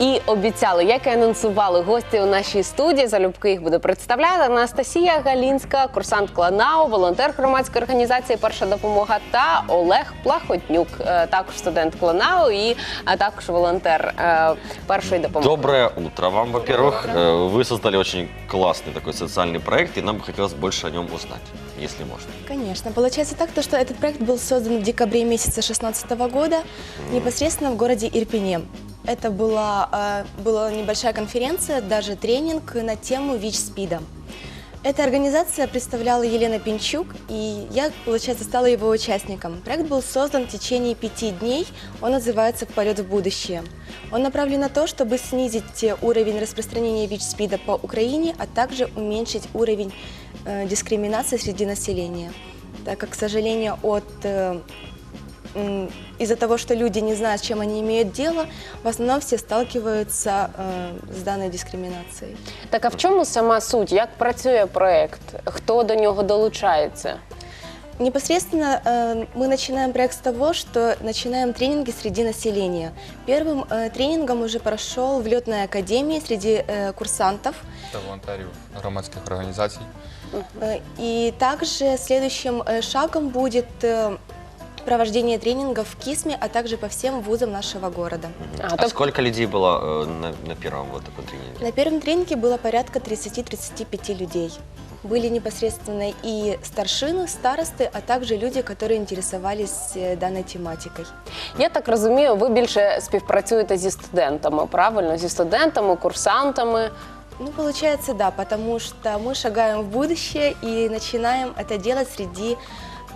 і обіцяли, як і анонсували гості у нашій студії. Залюбки їх буде представляти Анастасія Галінська, курсант Кланау, волонтер громадської організації Перша допомога та Олег Плахотнюк, е, також студент Кланау і е, також волонтер е, першої допомоги. Доброе утро вам, во-первых. Э, Вы создали очень классный такой социальный проект, и нам бы хотелось больше о нем узнать, если можно. Конечно. Получается так, то, что этот проект был создан в декабре месяца 2016 года непосредственно в городе Ирпене. Это была, э, была небольшая конференция, даже тренинг на тему ВИЧ-СПИДа. Эта организация представляла Елена Пинчук, и я, получается, стала его участником. Проект был создан в течение пяти дней, он называется «Полет в будущее». Он направлен на то, чтобы снизить уровень распространения ВИЧ-СПИДа по Украине, а также уменьшить уровень э, дискриминации среди населения. Так как, к сожалению, от э, из-за того, что люди не знают, с чем они имеют дело, в основном все сталкиваются э, с данной дискриминацией. Так а в чому сама суть? Як працює проект? Хто до нього долучається? Непосредственно э, мы начинаем проект с того, что начинаем тренинги среди населения. Первым э, тренингом уже прошел в летной академии среди э, курсантов. та волонтерів громадських організацій. Э, И также следующим э, шагом будет э, провождение тренингов в Кисме, а также по всем вузам нашего города. А, А, так- сколько людей было э, на, на первом вот таком тренинге? На первом тренинге было порядка 30-35 людей. Были непосредственно и старшины, старосты, а также люди, которые интересовались э, данной тематикой. Я так розумію, ви більше співпрацюєте зі студентами, правильно? Зі студентами, курсантами. Ну, получается, да, потому что мы шагаем в будущее и начинаем это делать среди,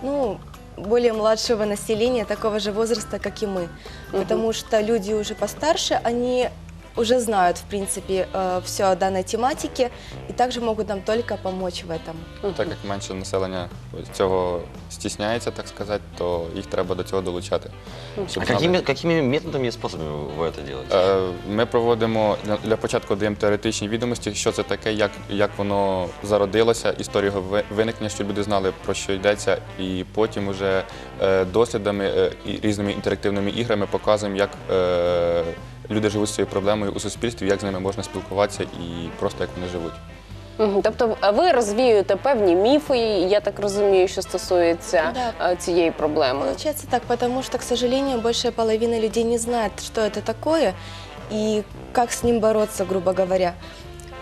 ну, более младшего населения, такого же возраста, как и мы. Потому что люди уже постарше, они уже знают, в принципе, все о данной тематике и также могут нам только помочь в этом. Так як менше населення цього стісняється, так сказати, то їх треба до цього долучати. щоб А знали. какими, какими методами и способами вы это делаете? Е, Ми проводимо для- для початку даємо теоретичні відомості, що це таке, як, як воно зародилося, історію його ви- виникнення, щоб люди знали про що йдеться, і потім уже е, дослідами е, і різними інтерактивними іграми показуємо, як е, люди живуть з цією проблемою у суспільстві, як з ними можна спілкуватися і просто як вони живуть. Мгм. Тобто е, ви розвіюєте певні міфи, я так розумію, що стосується Да. е, цієї проблеми. Получается так, потому что, к сожалению, большая половина людей не знает, что это такое и как с ним бороться, грубо говоря.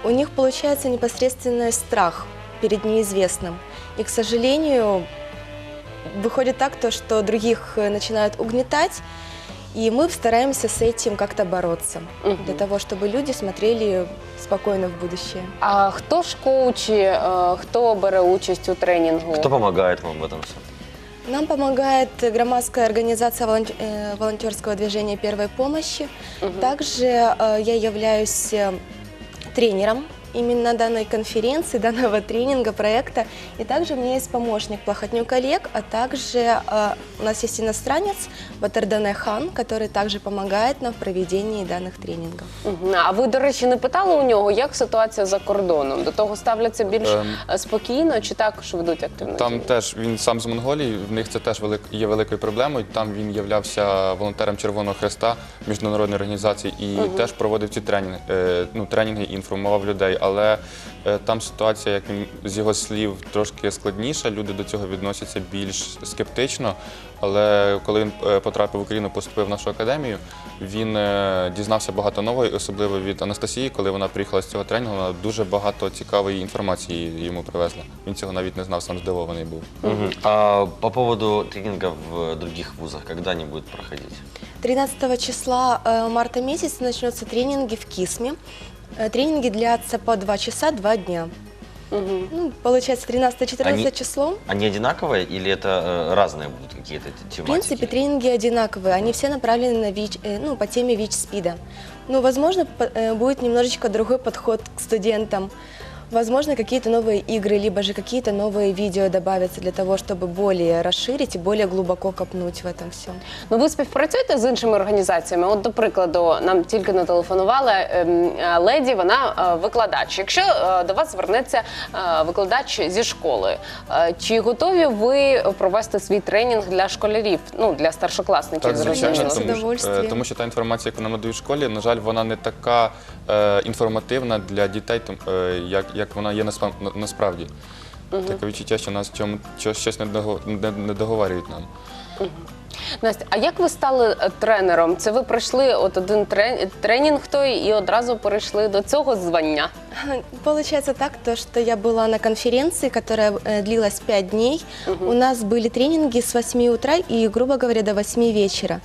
У них получается непосредственный страх перед неизвестным. И, к сожалению, выходит так, то, что других э, начинают угнетать, и мы стараемся с этим как-то бороться, Мгм. для того, чтобы люди смотрели спокойно в будущее. А хто ж коучі, е, хто бере участь у тренінгу? Кто помогает вам в этом всем? Нам помогает громадская организация волонт- э, волонтерского движения первой помощи. Также э, я являюсь э, тренером именно данной конференции, данного тренинга, проекта. И также у меня есть помощник Плохотнюк Олег, а также э, у нас есть иностранец Батардане Хан, который также помогает нам в проведении данных тренингов. Мгм. А ви, до речі, не питали у нього, як ситуація за кордоном? До того ставляться більш Ем. е, спокійно чи також ведуть активну Там дію? теж він сам з Монголії, в них це теж велик, є великою проблемою. Там він являвся волонтером Червоного Хреста міжнародної організації і теж проводив ці тренінги, е, ну, тренінги і інформував людей. Але е, там ситуація, як з його слів, трошки складніша. Люди до цього відносяться більш скептично. Але коли він е, потрапив в Україну, поступив в нашу академію, він е, дізнався багато нового, особливо від Анастасії, коли вона приїхала з цього тренінгу, вона дуже багато цікавої інформації йому привезла. Він цього навіть не знав, сам здивований був. Мгм. А по поводу тренинга в других вузах, когда они будут проходить? 13 числа марта месяца начнутся тренинги в Кисме. Э, Тренинги длятся по 2 часа, 2 дня. Мгм. Ну, получается, 13-14 Они- число. Они одинаковые или это э, разные будут какие-то т- В тематики? принципе, тренинги одинаковые. Они все направлены на ВИЧ, э, ну, по теме ВИЧ-СПИДа. Ну, возможно, по- э, будет немножечко другой подход к студентам. Возможно, какие-то новые игры, либо же какие-то новые видео добавятся для того, чтобы более расширить и более глубоко копнуть в этом всем. Ну, ви співпрацюєте з іншими організаціями? От, до прикладу, нам тільки не телефонувала ем, е, леді, вона е, викладач. Якщо е, до вас звернеться е, викладач зі школи, е, чи готові ви провести свій тренінг для школярів, ну для старшокласників, Так, звичайно, Звичайно, з тому, що, удовольствием. е, тому що та інформація, яку нам надають в школі, на жаль, вона не така е, інформативна для дітей, том- е, як, як вона є наспа- на- насправді. Таке відчуття, що нас в цьому що- щось не, дого- не, не договарюють нам. Настя, а як ви стали е, тренером? Це ви пройшли от один трен- тренінг той і одразу перейшли до цього звання? Получается так, то, что я была на конференции, которая э, длилась 5 дней. У нас были тренинги с 8 утра и, грубо говоря, до 8 вечера.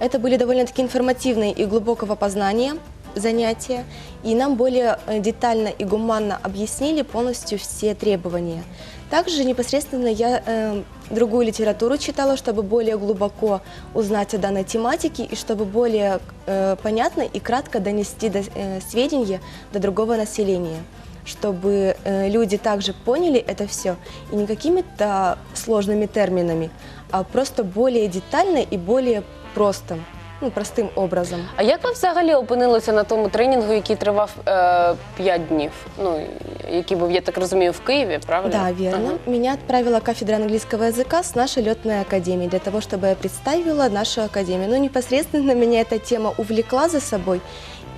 Это были довольно-таки информативные и глубокого познания занятия, и нам более э, детально и гуманно объяснили полностью все требования. Также непосредственно я э, другую литературу читала, чтобы более глубоко узнать о данной тематике и чтобы более э, понятно и кратко донести до, э, сведения до другого населения, чтобы э, люди также поняли это все и не какими-то сложными терминами, а просто более детально и более просто, ну, простым образом. А як ви взагалі опинилися на тому тренінгу, який тривав е, 5 днів? Ну який був, я так розумію, в Києві, правильно? Да, верно. Ага. Меня отправила кафедра английского языка с нашей летной академии для того, чтобы я представила нашу академию. Ну, непосредственно меня эта тема увлекла за собой.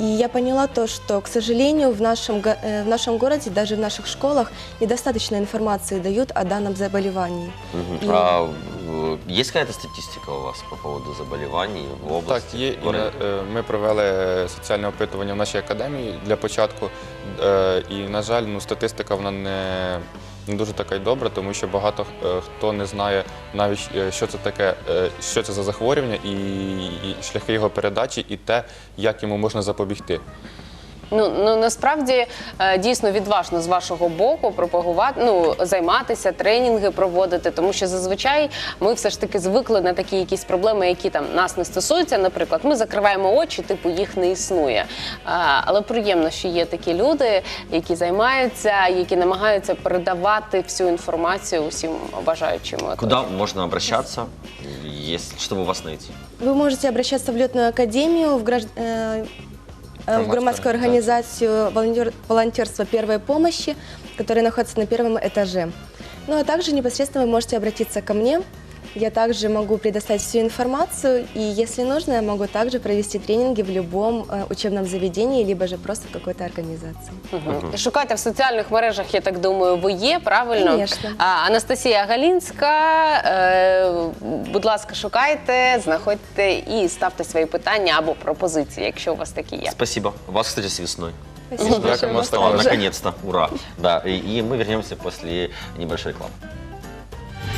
И я поняла то, что, к сожалению, в нашем, го- э, в нашем городе, даже в наших школах, недостаточно информации дают о данном заболевании. Мгм. И- А э, есть какая-то статистика у вас по поводу заболеваний в Так, є. І, на- е, ми провели соціальне опитування в нашій академії для початку. Е, І, на жаль, ну, статистика вона не, не дуже така й добра, тому що багато е, хто не знає навіть, е, що це таке, е, що це за захворювання, і, і шляхи його передачі, і те, як йому можна запобігти. Ну, ну насправді е, дійсно відважно з вашого боку пропагувати, ну займатися, тренінги проводити, тому що зазвичай ми все ж таки звикли на такі якісь проблеми, які там нас не стосуються. Наприклад, ми закриваємо очі, типу їх не існує. А, але приємно, що є такі люди, які займаються, які намагаються передавати всю інформацію усім бажаючим. Куда можно обращаться, если, чтобы вас найти? Вы можете обращаться в летную академию, в, гражд- э, э, в Громадскую громадскую организацию волонтер- волонтерства первой помощи, которая находится на первом этаже. Ну а также непосредственно вы можете обратиться ко мне. Я также могу предоставить всю информацию, и если нужно, я могу также провести тренинги в любом э, учебном заведении, либо же просто в какой-то организации. Мгм. Шукайте в соціальних мережах, я так думаю, ви є, правильно? Конечно. А, Анастасія Галінська, е, будь ласка, шукайте, знаходьте і ставте свої питання або пропозиції, якщо у вас такі є. Спасибо. Вас, кстати, с весной. Спасибо Дякую, большое. Настя. Снова, Тоже. наконец-то, ура. Да, и, и мы вернемся после небольшой рекламы.